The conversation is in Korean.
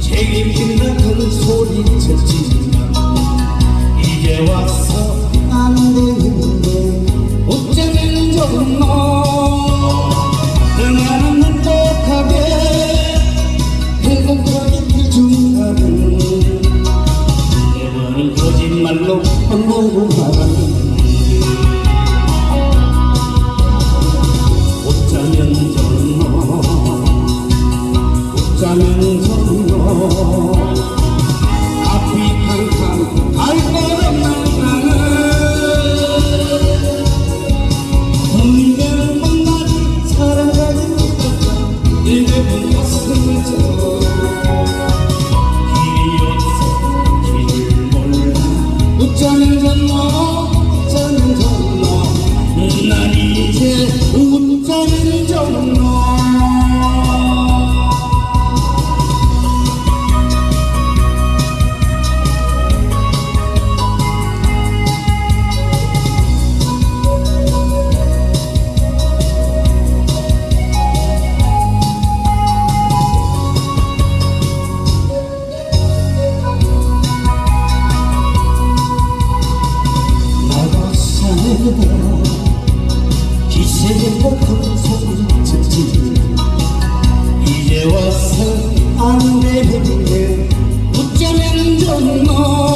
책임진다는 소리 듣지만 이제 와서 안 되는데 어쩌면 정말 그만은 행복하게 행복하게 해준다는. 내버는 거짓말로 헛모고 어쩌면 정말 앞이 캄캄 갈것 없는 나는 분명 한마디 살아가는 것같 일대분 가슴을 쳐 길이 없어 길을 몰라 어쩌면 정말 기세고 큰 소리 듣지. 이제 와서 안 되는데 어쩌면 정말